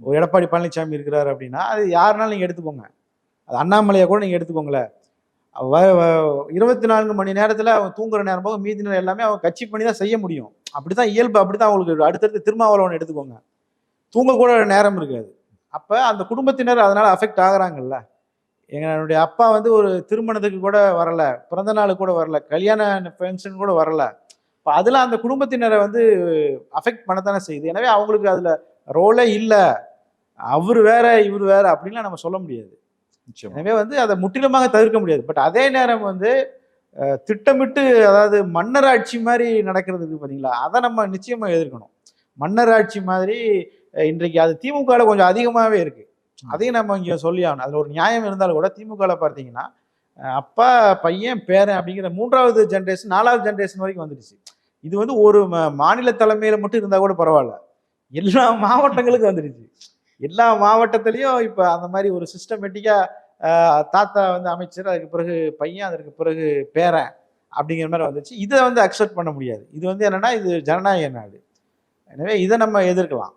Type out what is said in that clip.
ஒரு எடப்பாடி பழனிசாமி இருக்கிறார் அப்படின்னா அது யாருனாலும் நீங்கள் எடுத்துக்கோங்க. அது அண்ணாமலையை கூட நீங்கள் எடுத்துக்கோங்களேன். இருபத்தி நான்கு மணி நேரத்தில் அவன் தூங்குற நேரம் போக மீதி நேரம் எல்லாமே அவன் கட்சி பண்ணி தான் செய்ய முடியும். அப்படி தான் இயல்பு அப்படி தான் அவங்களுக்கு அடுத்தடுத்து திருமாவளவன் எடுத்துக்கோங்க. தூங்கக்கூட நேரம் இருக்காது. அப்போ அந்த குடும்பத்தினர் அதனால் அஃபெக்ட் ஆகுறாங்கல்ல. என்னுடைய அப்பா வந்து ஒரு திருமணத்துக்கு கூட வரல பிறந்த நாள் கூட வரல கல்யாண ஃபங்க்ஷன் கூட வரல. இப்போ அதில் அந்த குடும்பத்தினரை வந்து அஃபெக்ட் பண்ணத்தானே செய்யுது. எனவே அவங்களுக்கு அதில் ரோலே இல்லை. அவர் வேற இவர் வேற அப்படின்லாம் நம்ம சொல்ல முடியாது. எனவே வந்து அதை முற்றிலுமாக தவிர்க்க முடியாது. பட் அதே நேரம் வந்து திட்டமிட்டு அதாவது மன்னர் ஆட்சி மாதிரி நடக்கிறதுக்கு பார்த்தீங்களா அதை நம்ம நிச்சயமா எதிர்க்கணும். மன்னர் ஆட்சி மாதிரி இன்றைக்கு அது திமுகவில் கொஞ்சம் அதிகமாகவே இருக்கு. அதையும் நம்ம இங்கே சொல்லி ஆகணும். அதில் ஒரு நியாயம் இருந்தாலும் கூட திமுகவில் பார்த்தீங்கன்னா அப்பா பையன் பேரன் அப்படிங்கிற மூன்றாவது ஜென்ரேஷன் நாலாவது ஜென்ரேஷன் வரைக்கும் வந்துடுச்சு. இது வந்து ஒரு மாநில தலைமையில மட்டும் இருந்தால் கூட பரவாயில்ல. எல்லா மாவட்டங்களுக்கும் வந்துடுச்சு. எல்லா மாவட்டத்திலையும் இப்போ அந்த மாதிரி ஒரு சிஸ்டமேட்டிக்காக தாத்தா வந்து அமைச்சர் அதுக்கு பிறகு பையன் அதற்கு பிறகு பேரன் அப்படிங்கிற மாதிரி வந்துச்சு. இதை வந்து அக்செப்ட் பண்ண முடியாது. இது வந்து என்னென்னா இது ஜனநாயக நாடு. எனவே இதை நம்ம எதிர்க்கலாம்.